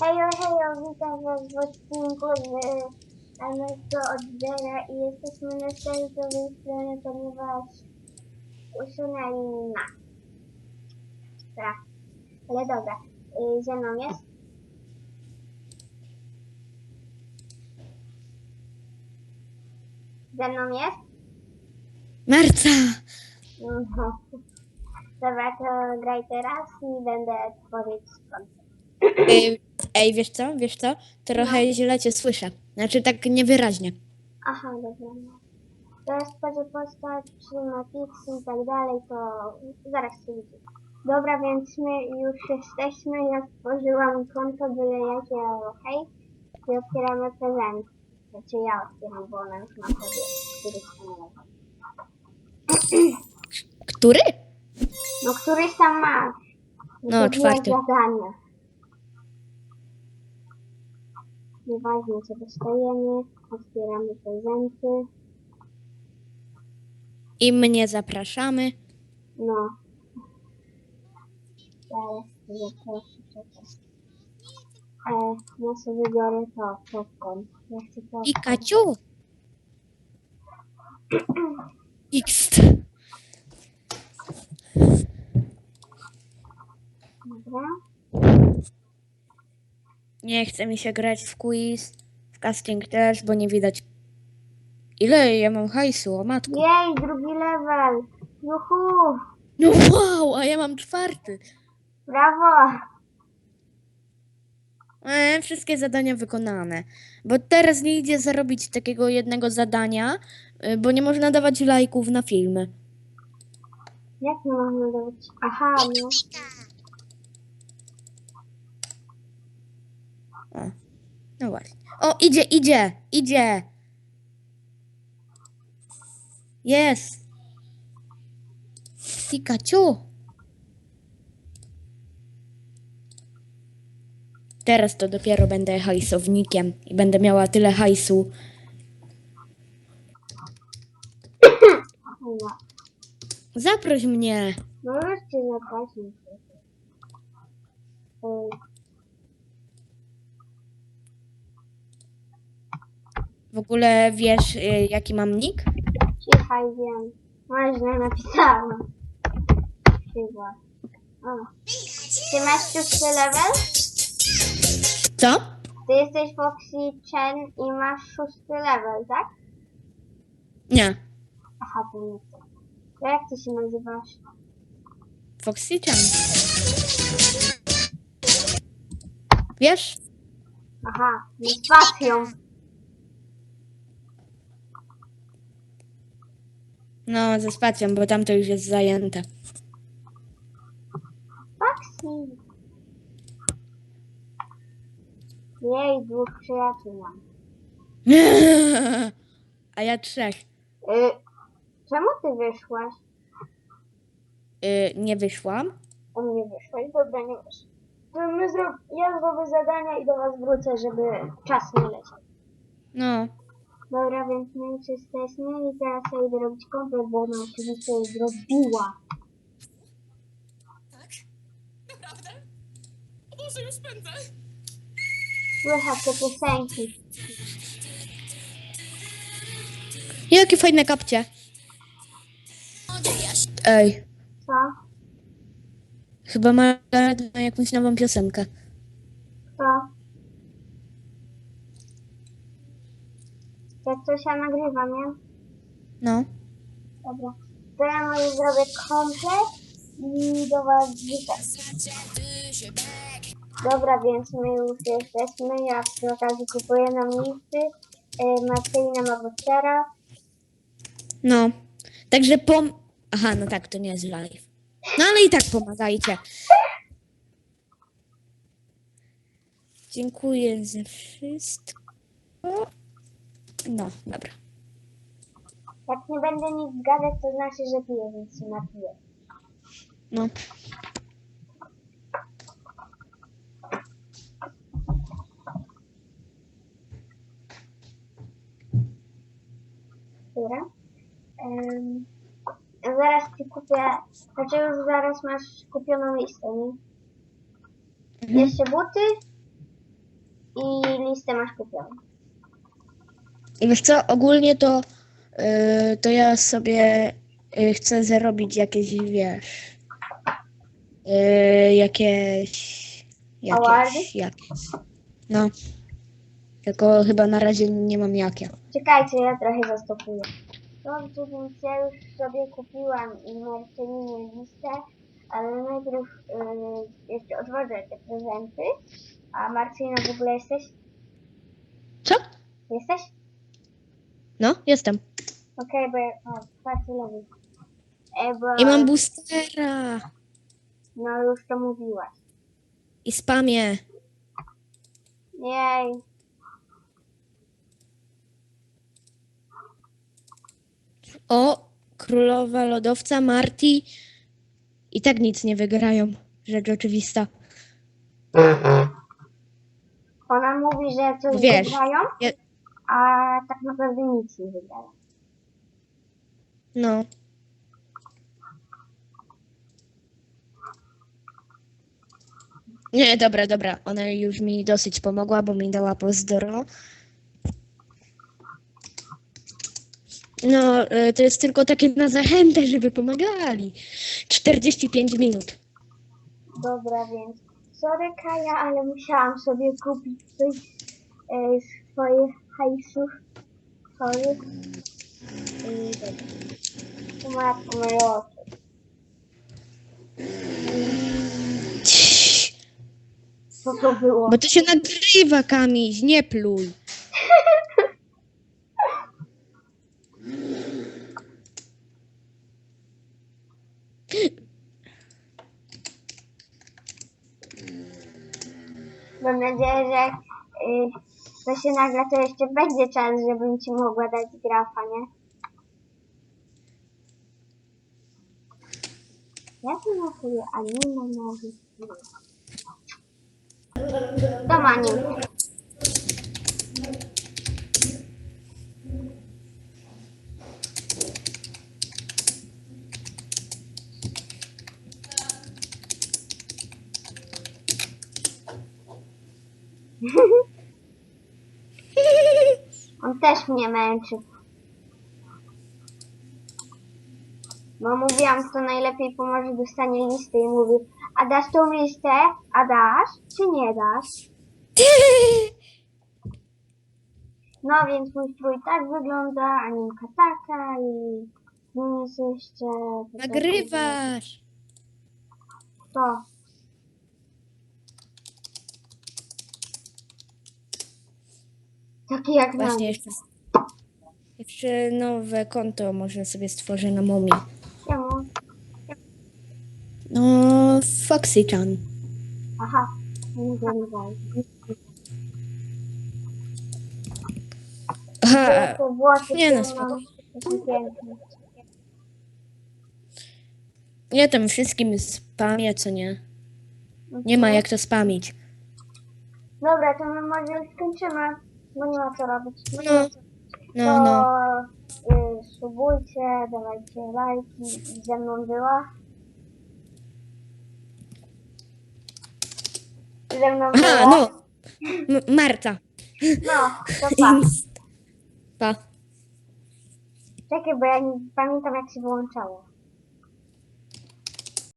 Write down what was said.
Hejo, hejo, witam was w odcinku z Amazon od zera i jesteśmy na serwisowej stronie, ponieważ usunęli mi ma. Dobra, ale dobra, y, ze mną jest? Ze mną jest? Marca! No. Dobra, to graj teraz i będę tworzyć skąd. Ej, wiesz co? Wiesz co? Trochę źle cię słyszę. Znaczy tak niewyraźnie. Aha, dobra. No. Teraz tworzę postać, ma pixy i tak dalej, to zaraz się widzę. Dobra, więc my już jesteśmy. Ja stworzyłam konto byle jakie, okej. I otwieramy prezent. Znaczy ja otwieram, bo ona już ma sobie, który tam Który? No któryś tam masz. No, czwarty. zadanie. Nieważne co dostajemy, otwieramy prezenty. I mnie zapraszamy. No. Teraz zaproszę czekaj. E, ja sobie biorę to, popcorn. Ja chcę popcorn. Pikachu! X. Dobra. Nie chce mi się grać w quiz, w casting też, bo nie widać. Ile ja mam hajsu, o matko. Jej, drugi level. Juhu. No wow, a ja mam czwarty. Brawo. E, wszystkie zadania wykonane. Bo teraz nie idzie zarobić takiego jednego zadania, y, bo nie można dawać lajków na filmy. Jak nie można dawać? Aha, no. O, no właśnie. O, idzie, idzie, idzie. Jest. Pikachu. Teraz to dopiero będę hajsownikiem i będę miała tyle hajsu. Zaproś mnie. No cię zaprosił. Ej, W ogóle wiesz, y, jaki mam nick? Cichaj, wiem. Można napisałam. Chyba. O. Ty masz szósty level? Co? Ty jesteś Foxy Chen i masz szósty level, tak? Nie. Aha, to nie ty. To jak ty się nazywasz? Foxy Chan. Wiesz? Aha, nie spacją. No, ze spacją, bo tam to już jest zajęte. Foxy. Jej, dwóch przyjaciół mam. A ja trzech. Y, czemu ty wyszłaś? Y, nie wyszłam. U mnie wyszłaś, dobra, nie wiesz. To my zro... Ja zrobię zadania i do was wrócę, żeby czas nie leciał. No. Dobra, więc my już jesteśmy i teraz ja idę robić komplet, bo ona oczywiście już zrobiła. Tak? Naprawdę? O Boże, już pędzę. Słychać te piosenki. Jakie fajne kapcie. Ej, Co? chyba ma ma jakąś nową piosenkę. Co? Jak coś ja nagrywam, nie? No. Dobra. To ja może zrobię komplet i do was wrzucę. Dobra, więc my już jesteśmy. Ja przy okazji kupuję nam listy. Yy, Marcelina ma boostera. No. Także pom... Aha, no tak, to nie jest live. No ale i tak pomagajcie. Dziękuję za wszystko. No, dobra. Jak nie będę nic gadać, to znaczy, że piję, więc się napiję. No. Dobra. Ym, zaraz ci kupię, znaczy już zaraz masz kupioną listę, nie? Mhm. Jeszcze buty? I listę masz kupioną. I wiesz co, ogólnie to, yy, to ja sobie yy, chcę zarobić jakieś, wiesz, yy, jakieś, Awardy? jakieś, jakieś. No. Tylko chyba na razie nie mam jakie. Czekajcie, ja trochę zastopuję. Dobrze, więc ja już sobie kupiłam Marcelinie listę, ale najpierw yy, jeszcze otworzę te prezenty. A Marcelina w ogóle jesteś? Co? Jesteś? No, jestem. Okej, bo... O, Marcelowi. E, bo... I mam boostera. No już to mówiłaś. I spamię. Jej. O, królowa lodowca, Marty. I tak nic nie wygrają. Rzecz oczywista. Ona mówi, że coś Wiesz, wygrają, je- a tak naprawdę nic nie wygrają. No. Nie, dobra, dobra. Ona już mi dosyć pomogła, bo mi dała pozdro. No, y, to jest tylko takie na zachętę, żeby pomagali. 45 minut. Dobra, więc sorry Kaja, ale musiałam sobie kupić coś e, z hajsów. Sorry. I. Tu matko moje oczy. Co to było? Bo to się nagrywa, Kamiś, nie pluj. Mam nadzieję, że y, to się nagle to jeszcze będzie czas, żebym ci mogła dać grafa, nie? Jak to nakuje anime może? To ma nim. On też mnie męczy. Bo mówiłam, kto najlepiej pomoże, dostanie listę i mówi, a dasz tą listę? A dasz? Czy nie dasz? No więc mój strój tak wygląda, animka taka i nic jeszcze... Nagrywasz. To. Taki jak na Właśnie jeszcze. Jeszcze nowe konto może sobie stworzę na momie. Czemu? No, Foxy-chan. Aha. Nie wiem. Aha, włosy, nie no, które mam, takie piękne. ja tam wszystkim spamię, co nie. Nie ma jak to spamić. Dobra, to my może już skończymy, bo nie ma co robić. No, no, no. To y, subujcie, dawajcie lajki. Ze mną była. Ze mną była. Aha, no. M- Marta. No, to pa. Pa. Czekaj, bo ja nie pamiętam jak się wyłączało.